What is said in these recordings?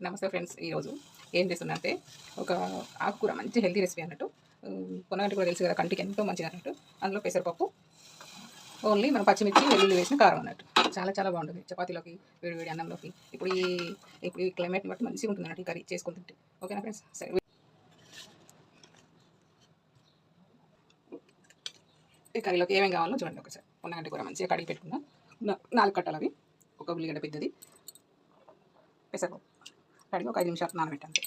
నమస్తే ఫ్రెండ్స్ ఈరోజు ఏం చేస్తున్నా అంటే ఒక ఆకుకూర మంచి హెల్తీ రెసిపీ అన్నట్టు కొనగంటి కూడా తెలుసు కదా కంటికి ఎంతో మంచిది అన్నట్టు. అందులో పెసరపప్పు ఓన్లీ మనం పచ్చిమిర్చి వెల్లుల్లి వేసిన కారం అన్నట్టు. చాలా చాలా బాగుంటుంది. చపాతీలోకి వేడి వేడి అన్నంలోకి. ఇప్పుడు ఈ ఇప్పుడు ఈ క్లైమేట్ని బట్టి మంచిగా ఉంటుంది అన్నట్టు ఈ కర్రీ చేసుకుని తింటే. ఓకేనా ఫ్రెండ్స్? సరే. ఈ కర్రీలోకి ఏమేమి కావాలో చూడండి ఒకసారి. కొనగంటి కూర మంచిగా కడిగి పెట్టుకున్నాం. నాలుగు కట్టలు అవి. ఒక ఉల్లిగడ్డ పెద్దది. పెసరపప్పు. కడిగి ఒక ఐదు నిమిషాలు నానబెట్టండి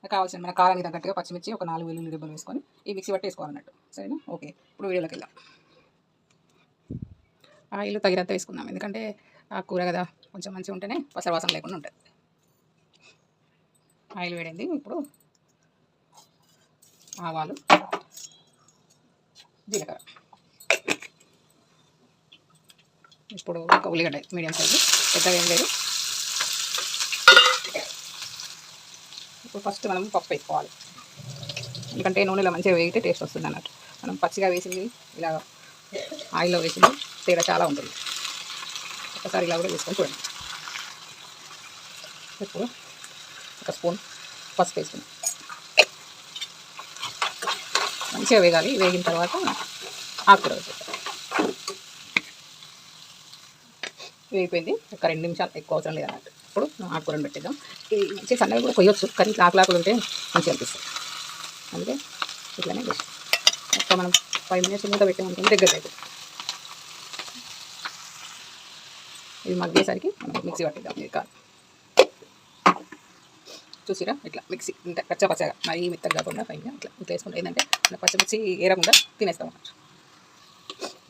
నాకు కావాల్సిన మన కారానికి తగ్గట్టుగా పచ్చిమిర్చి ఒక నాలుగు వెల్లుల్లి రిబ్బలు వేసుకొని ఈ మిక్సీ పట్టి వేసుకోవాలన్నట్టు సరేనా? ఓకే. ఇప్పుడు వీడియోలోకి వెళ్దాం. ఆయిల్ తగినంత వేసుకుందాం. ఎందుకంటే ఆ కూర కదా కొంచెం మంచిగా ఉంటేనే పసరవాసన లేకుండా ఉంటుంది. ఆయిల్ వేడింది. ఇప్పుడు ఆవాలు జీలకర్ర. ఇప్పుడు ఒక ఉల్లిగడ్డ మీడియం సైజు. పెద్దగా ఏం లేదు. ఇప్పుడు ఫస్ట్ మనం పప్పు వేసుకోవాలి. ఎందుకంటే నూనెలో మంచిగా వేగితే టేస్ట్ వస్తుంది అన్నట్టు. మనం పచ్చిగా వేసింది ఇలా ఆయిల్లో వేసింది తేడా చాలా ఉంటుంది. ఒకసారి ఇలా కూడా వేసుకొని చూడండి. ఇప్పుడు ఒక స్పూన్ పసుపు వేసుకుందాం. మంచిగా వేగాలి. వేగిన తర్వాత ఆకుకూర వేసేద్దాం. వేగిపోయింది. ఒక రెండు నిమిషాలు ఎక్కువ అవసరం లేదన్నట్టు. ఇప్పుడు ఆకుకూరను పెట్టేద్దాం. ఈ సన్నగా కూడా కొయ్యొచ్చు కానీ ఇట్లా ఆకులాకులు ఉంటే మంచిగా అనిపిస్తుంది. అందుకే ఇట్లానే వేసి ఒక మనం ఫైవ్ మినిట్స్ మూత పెట్టామనుకుంటే దగ్గర దగ్గర. ఇది మగ్గేసరికి మనం మిక్సీ పట్టిద్దాం ఇది కాదు. చూసిరా? ఇట్లా మిక్సీ ఇంత పచ్చ పచ్చగా మరీ మెత్తగా కాకుండా పైన ఇట్లా ఇట్లా వేసుకుంటే ఏంటంటే ఇట్లా పచ్చిమిర్చి ఏరకుండా తినేస్తాం అన్నట్టు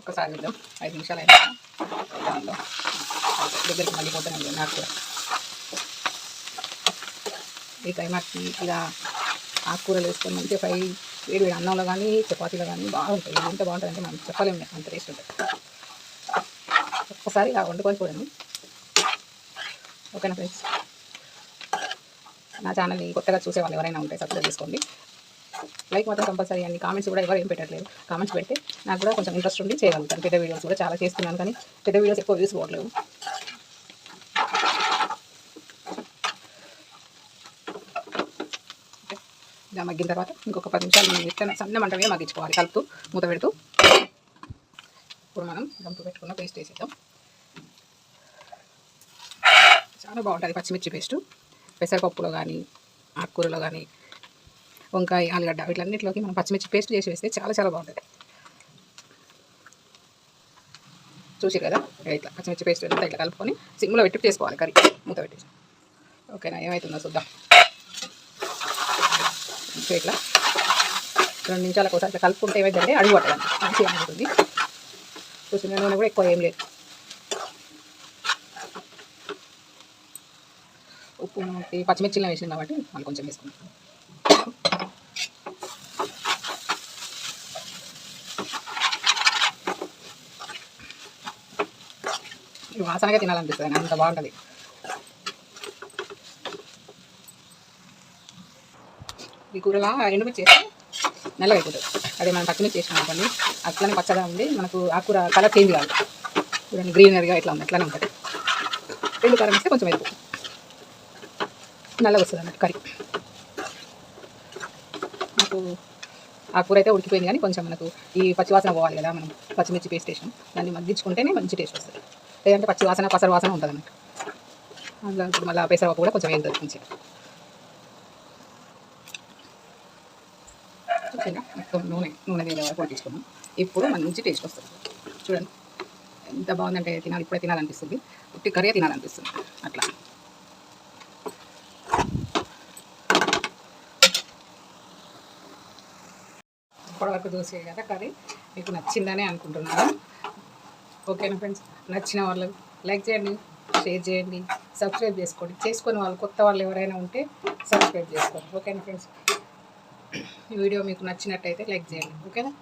ఒకసారి చూద్దాం. ఐదు నిమిషాలు అయినా దానిలో దగ్గరికి మళ్ళీ పోతానండి నాకు కూడా. ఈ టైంకి ఇలా ఆకుకూరలు వేసుకొని మంచిగా ఫ్రై వేడి వేడి అన్నంలో కానీ చపాతీలో కానీ బాగుంటుంది ఎంత బాగుంటుంది అంటే మనం చెప్పలేము అంత టేస్ట్ ఉంటుంది. ఒక్కసారి ఇలా వండుకొని చూడండి. ఓకేనా ఫ్రెండ్స్? నా ఛానల్ని కొత్తగా చూసే వాళ్ళు ఎవరైనా ఉంటే సబ్స్క్రైబ్ చేసుకోండి. లైక్ మాత్రం కంపల్సరీ అండి. కామెంట్స్ కూడా ఎవరు ఏం పెట్టట్లేదు. కామెంట్స్ పెడితే నాకు కూడా కొంచెం ఇంట్రెస్ట్ ఉండి చేయగలుగుతాను. పెద్ద వీడియోస్ కూడా చాలా చేస్తున్నాను కానీ పెద్ద వీడియోస్ ఎక్కువ వ్యూస్ పోవట్లేదు. ఇలా మగ్గిన తర్వాత ఇంకొక పది నిమిషాలు విత్తన సన్న మంటమే మగ్గించుకోవాలి. కలుపుతూ మూత పెడుతూ. ఇప్పుడు మనం గంపు పెట్టుకున్న పేస్ట్ వేసేద్దాం. చాలా బాగుంటుంది పచ్చిమిర్చి పేస్టు. పెసరపప్పులో కానీ ఆకుకూరలో కానీ వంకాయ ఆలుగడ్డ వీటన్నిటిలోకి మనం పచ్చిమిర్చి పేస్ట్ చేసి వేస్తే చాలా చాలా బాగుంటుంది. చూసి కదా? ఇట్లా పచ్చిమిర్చి పేస్ట్ అంతా ఇట్లా కలుపుకొని సిమ్లో పెట్టి చేసుకోవాలి కర్రీ. మూత పెట్టేసి. ఓకేనా? ఏమవుతుందో చూద్దాం. మంచిగా ఇట్లా రెండు నిమిషాలకు ఒకసారి ఇట్లా కలుపుకుంటే ఏమైందంటే అడుగు పట్టదండి మంచిగా ఉంటుంది చూసిన నూనె కూడా ఎక్కువ ఏం లేదు. ఉప్పు ఈ పచ్చిమిర్చిలో వేసింది కాబట్టి మళ్ళీ కొంచెం వేసుకుంటాం వాసనగా తినాలనిపిస్తుంది అంత బాగుంటుంది. ఈ కూరలా ఎండుమిర్చి చేస్తే నల్లగా అయిపోతుంది. అదే మనం పచ్చిమిర్చి చేసినాం అనుకోండి అట్లనే పచ్చగా ఉంది మనకు ఆకుకూర కలర్ చేంజ్ కాదు. చూడండి గ్రీనరీగా ఇట్లా ఉంది అట్లానే ఉంటుంది. రెండు కారం వేస్తే కొంచెం అయిపోతుంది నల్లగా వస్తుంది అన్నట్టు కర్రీ. మనకు ఆ కూర అయితే ఉడికిపోయింది కానీ కొంచెం మనకు ఈ పచ్చివాసన పోవాలి కదా మనం పచ్చిమిర్చి పేస్ట్ వేసాం దాన్ని మగ్గించుకుంటేనే మంచి టేస్ట్ వస్తుంది. లేదంటే పచ్చివాసన పసరు వాసన ఉంటుంది అన్నట్టు అందులో మళ్ళీ పెసరపప్పు కూడా కొంచెం వేగుతుంది మంచిగా. ఓకేనా? మొత్తం నూనె నూనె వేరే వరకు పట్టించుకున్నాం ఇప్పుడు మంచి టేస్ట్ వస్తుంది. చూడండి. ఎంత బాగుందంటే తినాలి ఇప్పుడే తినాలనిపిస్తుంది. ఉట్టి కర్రీ తినాలనిపిస్తుంది. అట్లా. ఇప్పటివరకు చూసే కదా కర్రీ? మీకు నచ్చిందని అనుకుంటున్నాను. ఓకేనా ఫ్రెండ్స్ నచ్చిన వాళ్ళు లైక్ చేయండి షేర్ చేయండి సబ్స్క్రైబ్ చేసుకోండి. చేసుకుని వాళ్ళు కొత్త వాళ్ళు ఎవరైనా ఉంటే సబ్స్క్రైబ్ చేసుకోండి. ఓకేనా ఫ్రెండ్స్ ఈ వీడియో మీకు నచ్చినట్టయితే లైక్ చేయండి. ఓకేనా?